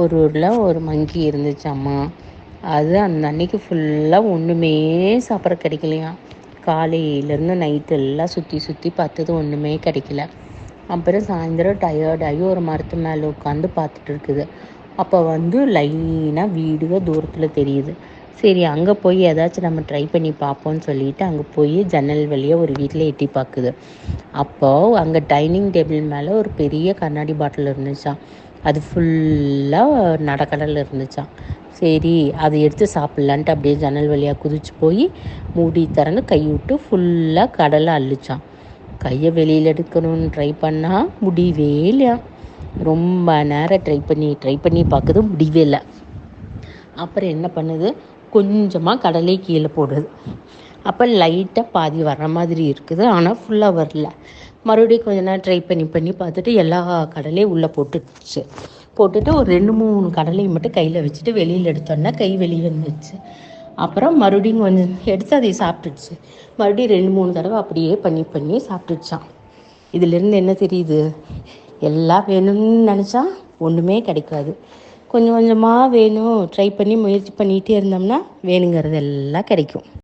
ஒரு ஊரில் ஒரு மங்கி இருந்துச்சாம்மா அது அந்த அன்னைக்கு ஃபுல்லாக ஒன்றுமே சாப்பிட கிடைக்கலையாம். காலையிலேருந்து நைட்டு எல்லாம் சுற்றி சுற்றி பார்த்தது ஒன்றுமே கிடைக்கல. அப்புறம் சாயந்தரம் டயர்டாகி ஒரு மரத்து மேலே உட்காந்து பார்த்துட்டு இருக்குது. அப்போ வந்து லைனாக வீடுக தூரத்தில் தெரியுது. சரி அங்கே போய் ஏதாச்சும் நம்ம ட்ரை பண்ணி பார்ப்போம்னு சொல்லிட்டு அங்கே போய் ஜன்னல் வழியாக ஒரு வீட்டில் எட்டி பார்க்குது. அப்போது அங்கே டைனிங் டேபிள் மேலே ஒரு பெரிய கண்ணாடி பாட்டில் இருந்துச்சாம். அது ஃபுல்லாக நடக்கடல் இருந்துச்சான் சரி அதை எடுத்து சாப்பிட்லான்ட்டு அப்படியே ஜன்னல் வழியாக குதிச்சு போய் மூடி திறந்து கை விட்டு ஃபுல்லாக கடலை அள்ளிச்சான் கையை வெளியில் எடுக்கணும்னு ட்ரை பண்ணால் முடியவே இல்லையா? ரொம்ப நேரம் ட்ரை பண்ணி ட்ரை பண்ணி பார்க்குது முடியவே இல்லை. அப்புறம் என்ன பண்ணுது? கொஞ்சமாக கடலை கீழே போடுது. அப்போ லைட்டாக பாதி வர மாதிரி இருக்குது. ஆனால் ஃபுல்லாக வரல. மறுபடியும் கொஞ்ச நேரம் ட்ரை பண்ணி பண்ணி பார்த்துட்டு எல்லா கடலையும் உள்ளே போட்டுடுச்சு. போட்டுட்டு ஒரு ரெண்டு மூணு கடலையும் மட்டும் கையில் வச்சுட்டு வெளியில் எடுத்தோன்னா கை வெளியே வந்துச்சு அப்புறம் மறுபடியும் கொஞ்சம் எடுத்து அதை சாப்பிட்டுடுச்சு. மறுபடியும் ரெண்டு மூணு தடவை அப்படியே பண்ணி பண்ணி சாப்பிட்டுச்சான் இதுலேருந்து என்ன தெரியுது? எல்லாம் வேணும்னு நினச்சா ஒன்றுமே கிடைக்காது. கொஞ்சம் கொஞ்சமாக வேணும். ட்ரை பண்ணி முயற்சி பண்ணிகிட்டே இருந்தோம்னா வேணுங்கிறது எல்லாம் கிடைக்கும்.